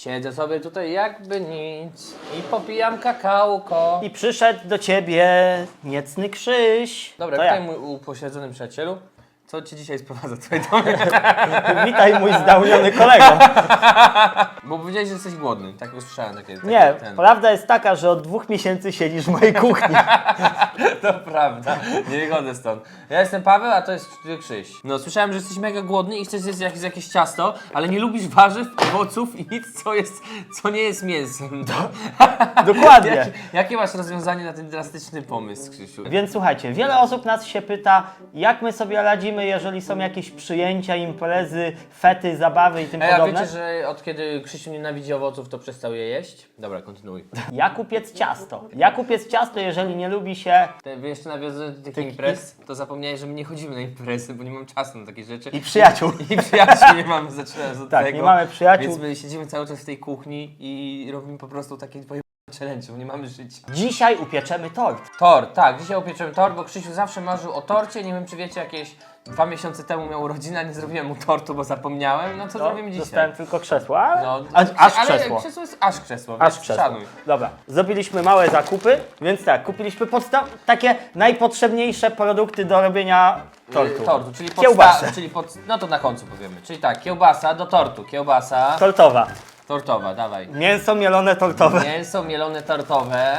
Siedzę sobie tutaj jakby nic i popijam kakałko. I przyszedł do ciebie niecny Krzyś. Dobra, to ja. mój upośledzony przyjacielu. Co ci dzisiaj sprowadza tutaj do mnie? Witaj mój zdałniony kolego. Bo powiedziałeś, że jesteś głodny. Tak usłyszałem takie. takie Nie, ten. prawda jest taka, że od dwóch miesięcy siedzisz w mojej kuchni. To prawda, nie wychodzę stąd. Ja jestem Paweł, a to jest Krzyś. No, słyszałem, że jesteś mega głodny i chcesz zjeść jakieś, jakieś ciasto, ale nie lubisz warzyw, owoców i nic, co, jest, co nie jest mięsem. Dokładnie. Jakie, jakie masz rozwiązanie na ten drastyczny pomysł, Krzysiu? Więc słuchajcie, wiele osób nas się pyta, jak my sobie radzimy, jeżeli są jakieś przyjęcia, imprezy, fety, zabawy i tym Ej, a podobne. wiecie, że od kiedy Krzysiu nienawidzi owoców, to przestał je jeść? Dobra, kontynuuj. Jak upiec ciasto? Jak upiec ciasto, jeżeli nie lubi się Te, wy jeszcze nawiązując do tych imprez, to zapomniałeś, że my nie chodzimy na imprezy, bo nie mam czasu na takie rzeczy. i przyjaciół. I przyjaciół nie mamy, zaczynając od Tak, tego. nie mamy przyjaciół. Więc my siedzimy cały czas w tej kuchni i robimy po prostu takie dwoje challenge, bo nie mamy życia. Dzisiaj upieczemy tort. Tort, tak, dzisiaj opieczyłem tort, bo Krzysiu zawsze marzył o torcie. Nie wiem, czy wiecie, jakieś dwa miesiące temu miał urodziny, a nie zrobiłem mu tortu, bo zapomniałem. No to zrobimy dzisiaj. Dostałem tylko krzesło, ale No, aż, aż ale krzesło. krzesło jest aż krzesło, Aż więc krzesło. szanuj. Dobra, zrobiliśmy małe zakupy, więc tak, kupiliśmy podstaw takie najpotrzebniejsze produkty do robienia tortu. Y, Tortu, czyli Kiełbasę. podsta- czyli pod, no to na końcu powiemy. Czyli tak, kiełbasa do tortu, kiełbasa Tortowa. tortowa, dawaj. Mięso mielone tortowe. Mięso mielone tortowe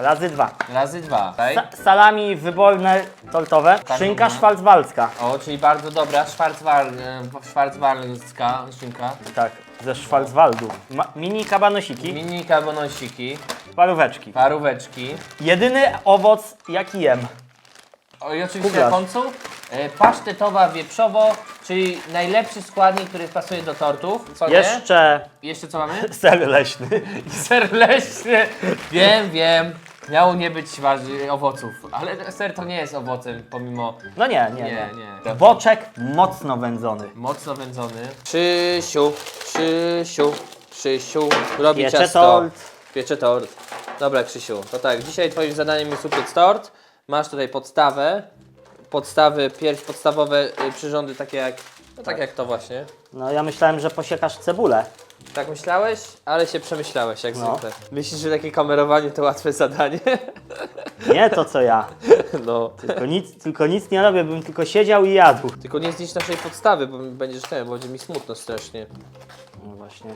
Razy dwa. razy dwa, tak? Sa salami wyborne tortowe. Tak, Szynka szwarcwaldzka. O, czyli bardzo dobra Schwarzwal, e, szynka. Tak, ze Schwarzwaldu. Ma mini kabanosiki, Mini karbonosiki, paróweczki. paróweczki. Jedyny owoc jaki jem. O, I oczywiście Kuglarz. na końcu e, pasztetowa wieprzowo, czyli najlepszy składnik, który pasuje do tortów. Co nie? Jeszcze Jeszcze co mamy? ser leśny. Ser leśny. Wiem, wiem. Miało nie być owoców, ale ser to nie jest owocem, pomimo No nie, nie, Nie, nie. nie. Boczek mocno wędzony. mocno wędzony. Krzysiu, Krzysiu, Krzysiu, robi Piecze ciasto. tort. Piecze tort. Dobra, Krzysiu, to tak, dzisiaj twoim zadaniem jest upiec tort. Masz tutaj podstawę. Podstawy, pierś podstawowe y, przyrządy takie jak, no tak jak to właśnie. No ja myślałem, że posiekasz cebulę. Tak myślałeś, ale się przemyślałeś jak No. zwykle. Myślisz, że takie kamerowanie to łatwe zadanie? Nie to co ja. No. Tylko nic, tylko nic nie robię, bym tylko siedział i jadł. Tylko nie zniszcz naszej podstawy, bo będziesz ten, bo będzie mi smutno strasznie. No właśnie.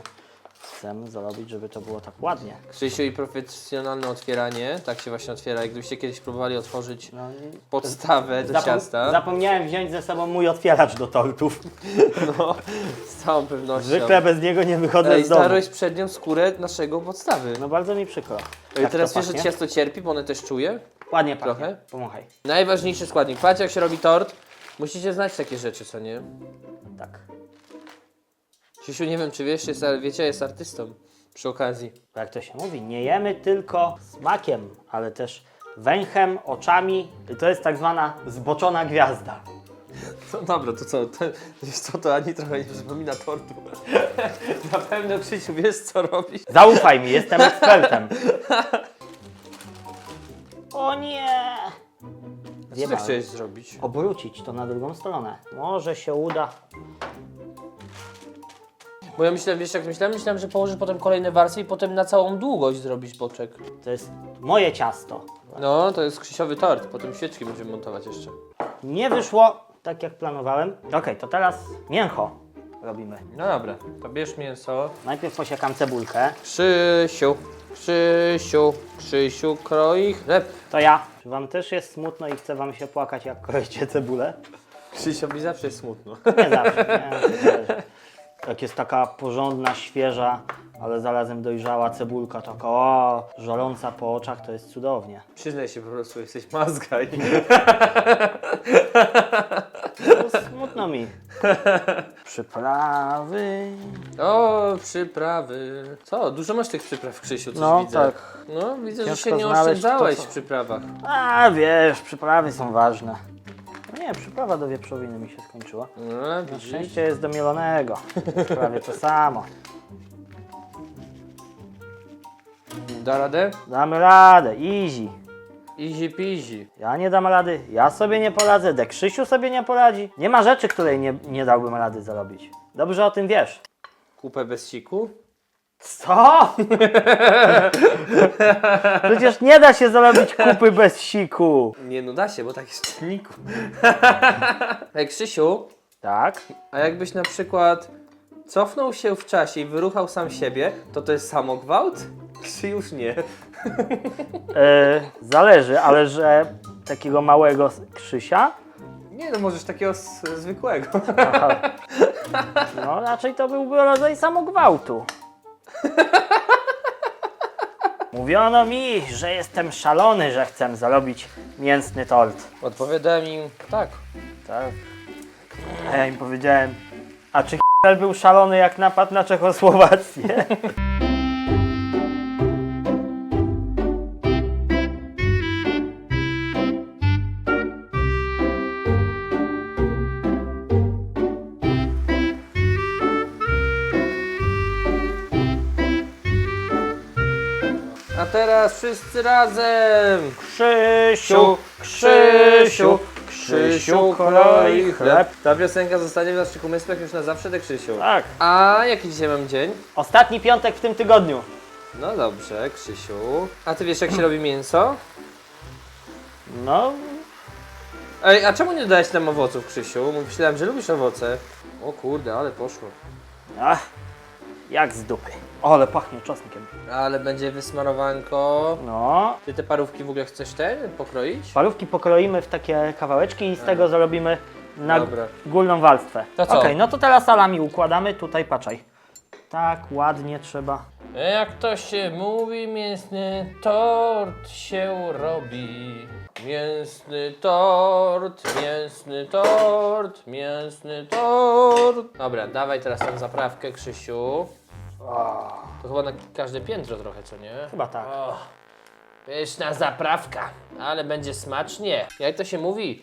Chcemy zrobić, żeby to było tak ładnie. Krzysiu i profesjonalne otwieranie, tak się właśnie otwiera. Jak gdybyście kiedyś próbowali otworzyć No, i- podstawę do Zapom- ciasta, Zapomniałem wziąć ze sobą mój otwieracz do tortów. no, z całą pewnością. Zwykle bez niego nie wychodzę Ej, z domu. zdarłeś przednią skórę naszego podstawy. No bardzo mi przykro. Ej, Jak teraz to wiesz, że pachnie? ciasto cierpi, bo one też czuje. Ładnie pachnie. trochę? Pomachaj. Najważniejszy składnik. Patrz jak się robi tort. Musicie znać takie rzeczy, co nie? Tak. Krzysiu, nie wiem czy wiesz, jest, ale wiecie, jest artystą. Przy okazji. Jak to się mówi, nie jemy tylko smakiem, ale też węchem, oczami. I to jest tak zwana zboczona gwiazda. No dobra, to co? To, wiesz co, to ani trochę nie przypomina tortu. Na pewno Krzysiu wiesz co robisz. Zaufaj mi, jestem ekspertem. O nie! Co ty Zjebałem. chciałeś zrobić? Obrócić to na drugą stronę. Może się uda. Bo ja myślałem, wiesz jak myślałem? Myślałem, że położysz potem kolejne warstwy i potem na całą długość zrobisz boczek. To jest moje ciasto. No, to jest krzysiowy tort. Potem świeczki będziemy montować jeszcze. Nie wyszło tak jak planowałem. Okej, to teraz mięcho robimy. No dobra, to bierz mięso. Najpierw posiekam cebulkę. Krzysiu, Krzysiu, Krzysiu kroi chleb. To ja. Czy wam też jest smutno i chce wam się płakać jak kroicie cebulę? Krzysiowi zawsze jest smutno. Nie zawsze. Nie, to zależy. Jak jest taka porządna, świeża, ale zarazem dojrzała cebulka, taka o, żaląca po oczach, to jest cudownie. Przyznaj się po prostu, jesteś mazga i... To smutno mi. Przyprawy. O, przyprawy. Co, dużo masz tych przypraw, Krzysiu, coś No, widzę. tak. No, widzę, Ciężko że się nie znaleźć oszczędzałeś to, co- w przyprawach. A wiesz, przyprawy są ważne. Nie, przyprawa do wieprzowiny mi się skończyła. No, Na widzisz? szczęście jest do mielonego. Prawie to samo. Da radę? Damy radę, easy. Easy peasy. Ja nie dam rady, ja sobie nie poradzę, De Krzysiu sobie nie poradzi. Nie ma rzeczy, której nie, nie dałbym rady zrobić. Dobrze o tym wiesz. Kupę bez siku? Co? Przecież nie da się zrobić kupy bez siku. Nie no da się, bo tak jest w silniku. Ej Krzysiu, Tak? a jakbyś na przykład cofnął się w czasie i wyruchał sam siebie, to to jest samogwałt? Czy już nie? E, zależy, ale że takiego małego Krzysia? Nie no, możesz takiego s- zwykłego. Aha. No raczej to byłby rodzaj samogwałtu. Mówiono mi, że jestem szalony, że chcę zarobić mięsny tort. Odpowiadałem im tak. Tak. A ja im powiedziałem, a czy był szalony jak napadł na Czechosłowację? teraz wszyscy razem! Krzysiu, Krzysiu, Krzysiu kroi chleb. Ta piosenka zostanie w naszych umysłach już na zawsze, de Krzysiu. Tak. A jaki dzisiaj mam dzień? Ostatni piątek w tym tygodniu. No dobrze, Krzysiu. A ty wiesz jak się robi mięso? No, Ej, a czemu nie dodałeś nam owoców, Krzysiu? Myślałem, że lubisz owoce. O kurde, ale poszło. ach, jak z dupy. O, ale pachnie czosnkiem. Ale będzie wysmarowanko. No, Ty te parówki w ogóle chcesz ten pokroić? parówki pokroimy w takie kawałeczki i z tego zrobimy na Dobra. górną warstwę. To co? Okej, no to teraz salami układamy, tutaj patrzaj. Tak, ładnie trzeba. Jak to się mówi, mięsny tort się robi. Mięsny tort, mięsny tort, mięsny tort. Dobra, dawaj teraz tą zaprawkę, Krzysiu. To chyba na każde piętro trochę, co nie? Chyba tak. O, pyszna zaprawka, ale będzie smacznie. Jak to się mówi?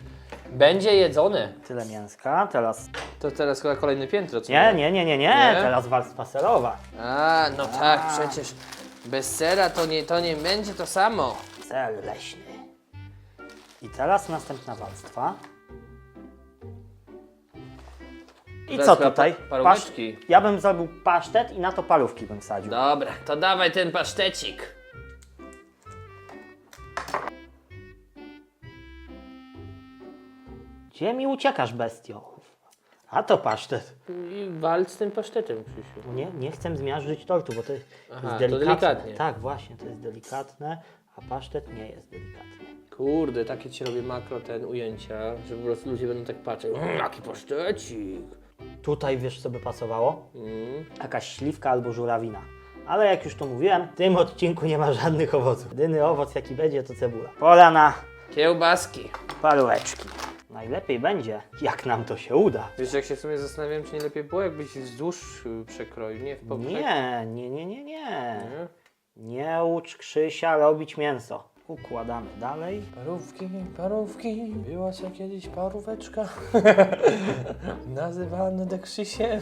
Będzie jedzone. Tyle mięska, teraz... To teraz chyba kolejne piętro, co Nie, nie, nie, nie, nie, Nie? teraz warstwa serowa. A, no tak, przecież bez sera to nie, to nie będzie to samo. Ser leśny. I teraz następna warstwa. I co tutaj? pa- paróweczki. Pasz- Ja bym zrobił pasztet i na to parówki bym wsadził. Dobra, to dawaj ten pasztecik. Gdzie mi uciekasz, bestio? A to pasztet. I walcz z tym pasztetem, Krzysiu. Nie, nie chcę zmiażdżyć tortu, bo to jest Aha, to delikatne. delikatnie. Tak, właśnie, to jest delikatne, a pasztet nie jest delikatny. Kurde, takie ci robię makro ten ujęcia, że po prostu ludzie będą tak patrzeć. Mm, jaki pasztecik. Tutaj wiesz, co by pasowało? Mm. Jakaś śliwka albo żurawina. Ale jak już to mówiłem, w tym odcinku nie ma żadnych owoców. Jedyny owoc, jaki będzie, to cebula. Pora na Kiełbaski. paróweczki. Najlepiej będzie, jak nam to się uda. Wiesz, jak się w sumie zastanawiałem, czy nie lepiej było, jakbyś wzdłuż y, przekroił, nie w poprzek. Nie, nie, nie, nie, nie. Nie? Nie ucz Krzysia robić mięso. Układamy dalej. Parówki, parówki, była się kiedyś paróweczka, nazywana Dekrzysiem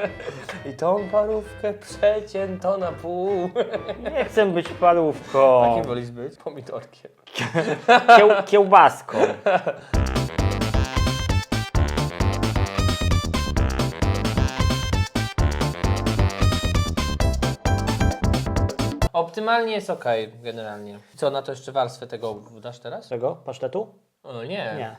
i tą parówkę przecięto na pół. Nie chcę być parówką. Jakim wolisz być? Pomidorkiem. Kieł, kiełbaską. Optymalnie jest ok, generalnie. Co, na to jeszcze warstwę tego dasz teraz? Czego? Pasztetu? O, nie. Nie.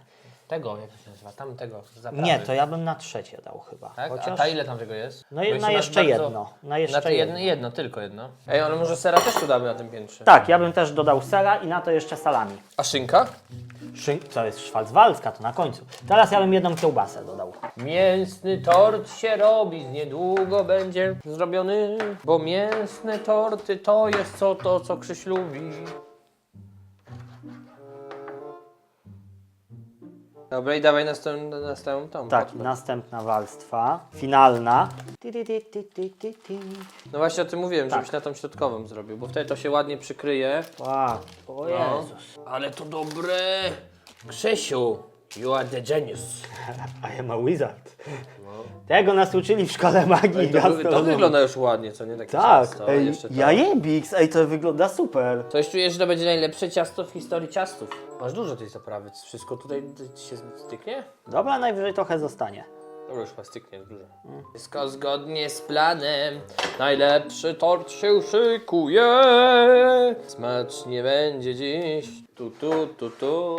Tego, jak to się nazywa? Tamtego, zaprawy. Nie, to ja bym na trzecie dał chyba. Tak? Chociaż... A ta ile tam tego jest? No i na jeszcze bardzo- jedno. Na jeszcze to jedno. jedno, tylko jedno. Ej, ale może sera też tu damy na tym piętrze. Tak, ja bym też dodał sera i na to jeszcze salami. A szynka? Szyn... Co jest szwalcwalska, to na końcu. Teraz ja bym jedną kiełbasę dodał. Mięsny tort się robi, niedługo będzie zrobiony, bo mięsne torty to jest co to, co Krzyś lubi. Dobra i dawaj następną, następną tą. Tak, następna warstwa. Finalna. No właśnie o tym mówiłem, Tak. żebyś na tą środkową zrobił, bo wtedy to się ładnie przykryje. Wow. O No. Jezus. Ale to dobre. Krzysiu, you are the genius. I am a wizard. Tego nas uczyli w szkole magii i To, wy- to gastronomii. wygląda już ładnie, co nie? Takie Tak, ciasto, ej, jeszcze to. jajebix, ej, to wygląda super. Coś czujesz, że to będzie najlepsze ciasto w historii ciastów. Masz dużo tej zaprawy, wszystko tutaj ci się styknie? Dobra, najwyżej trochę zostanie. Dobra, już plastyknie jest dużo. Wszystko zgodnie z planem. Najlepszy tort się szykuje. Smacznie będzie dziś. Tu, tu, tu, tu.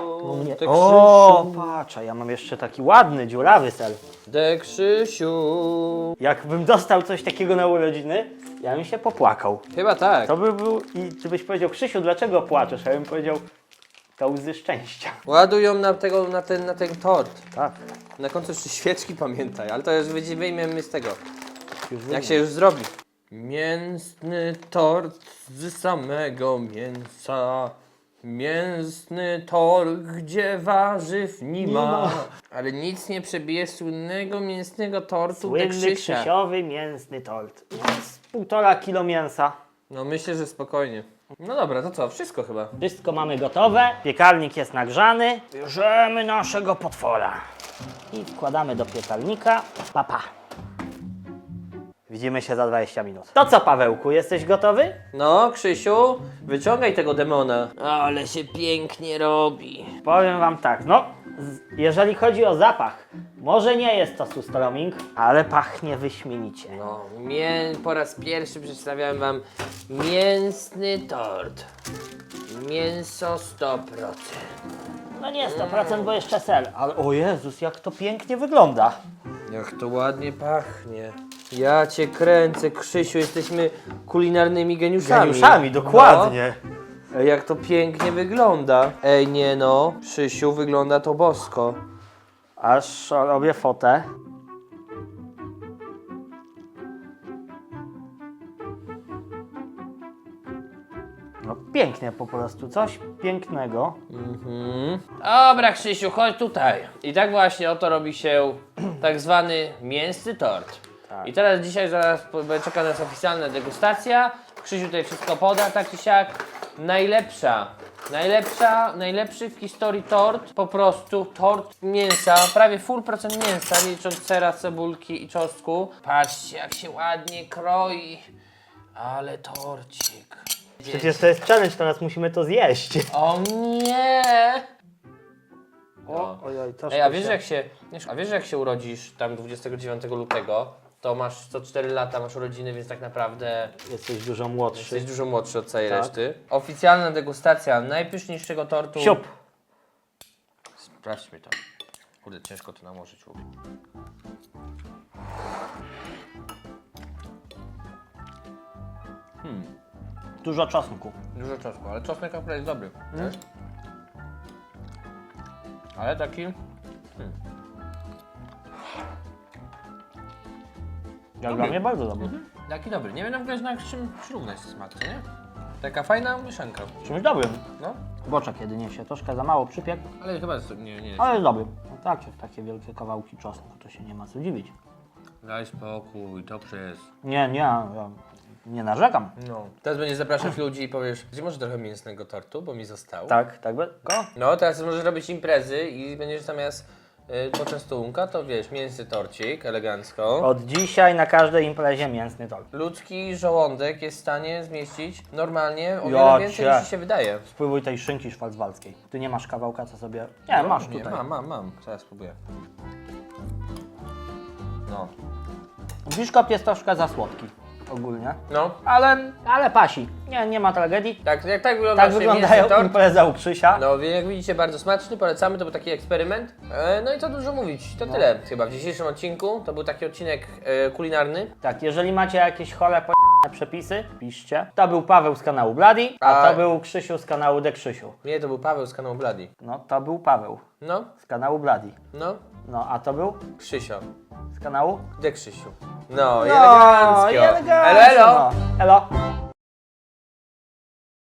O, Krzysiu. patrz, a ja mam jeszcze taki ładny, dziurawy ser. De Krzysiu. Jakbym dostał coś takiego na urodziny, ja bym się popłakał. Chyba tak. To by był... I czy byś powiedział, Krzysiu, dlaczego płaczesz? Ja bym powiedział, to łzy szczęścia. Ładują na, tego, na, ten, na ten tort. Tak. Na końcu jeszcze świeczki pamiętaj, ale to już wyjdzie- wyjmiemy z tego. Już Jak się już zrobi. Mięsny tort z samego mięsa. Mięsny tort, gdzie warzyw nie ma. Ale nic nie przebije słynnego mięsnego tortu Słynny Krzysia. krzysiowy mięsny tort. Z półtora kilo mięsa. No myślę, że spokojnie. No dobra, to co? Wszystko chyba. Wszystko mamy gotowe. Piekarnik jest nagrzany. Bierzemy naszego potwora. I wkładamy do piekarnika. Papa. Widzimy się za 20 minut. To co, Pawełku, jesteś gotowy? No, Krzysiu, wyciągaj tego demona. Ale się pięknie robi. Powiem wam tak, no, z- jeżeli chodzi o zapach, może nie jest to sustroming, ale pachnie wyśmienicie. No, mię... po raz pierwszy przedstawiałem wam mięsny tort. Mięso 100%. No nie 100%, bo jeszcze ser, ale o Jezus, jak to pięknie wygląda. Jak to ładnie pachnie. Ja cię kręcę, Krzysiu, jesteśmy kulinarnymi geniuszami. Geniuszami, dokładnie. No. Ej, jak to pięknie wygląda. Ej, nie no, Krzysiu, wygląda to bosko. Aż robię fotę. No pięknie po prostu, coś pięknego. Mhm. Dobra, Krzysiu, chodź tutaj. I tak właśnie oto robi się tak zwany mięsny tort. Tak. I teraz dzisiaj zaraz po- czeka nas oficjalna degustacja. Krzysiu tutaj wszystko poda, tak czy siak. Najlepsza, najlepsza, najlepszy w historii tort, po prostu tort mięsa, prawie full procent mięsa, nie licząc sera, cebulki i czosnku. Patrzcie, jak się ładnie kroi. Ale torcik. Przecież to jest challenge, teraz musimy to zjeść. O nie! O, ojoj, troszkę Ej, a wiesz się- jak się, wiesz, a wiesz jak się urodzisz tam 29 lutego, to masz co 4 lata, masz urodziny, więc tak naprawdę Jesteś dużo młodszy. jesteś dużo młodszy od całej Tak. reszty. Oficjalna degustacja najpyszniejszego tortu. Siup! Sprawdźmy to. Kurde, ciężko to nałożyć. Uf. Dużo czosnku. Dużo czosnku, ale czosnek akurat jest dobry. Mm. wiesz? Ale taki... Jak dla mnie bardzo dobry. Taki dobry. Nie wiem nawet na czym przyrównać smak, co nie? Taka fajna mieszanka. Czymś dobrym. No, Boczek jedynie się troszkę za mało przypiekł, ale chyba jest, nie, nie. ale jest dobry. No tak, jak takie wielkie kawałki czosnku, to się nie ma co dziwić. Daj spokój, dobrze jest. Nie, nie, ja nie narzekam. No. Teraz będziesz zapraszać ludzi i powiesz, gdzie może trochę mięsnego tortu, bo mi zostało. Tak, tak by. Go. No, teraz możesz robić imprezy i będziesz zamiast y, poczęstunka, to wiesz, mięsny torcik, elegancko. Od dzisiaj na każdej imprezie mięsny tort. Ludzki żołądek jest w stanie zmieścić normalnie o Ja wiele więcej cię. niż ci się wydaje. Spróbuj tej szynki szwarcwaldzkiej. Ty nie masz kawałka, co sobie... Nie, masz Nie, tutaj. mam, mam, mam. Zaraz spróbuję. No. Biszkopt jest troszkę za słodki ogólnie. No, ale Ale pasi. Nie, nie ma tragedii. tak, jak tak wygląda Tak właśnie wyglądają tort. impreza u Krzysia. No, wie- jak widzicie, bardzo smaczny, polecamy, to był taki eksperyment. E, no i co dużo mówić, to tyle chyba w dzisiejszym odcinku. To był taki odcinek e, kulinarny. Tak, jeżeli macie jakieś chore po... przepisy, piszcie. To był Paweł z kanału Bloody, a A- to był Krzysiu z kanału De Krzysiu. Nie, to był Paweł z kanału Bloody. No, to był Paweł No, z kanału Bloody. no, No, a to był Krzysio. z kanału... De Krzysiu. No, No, elegancko. elegancko. Elo, elo. No. Elo.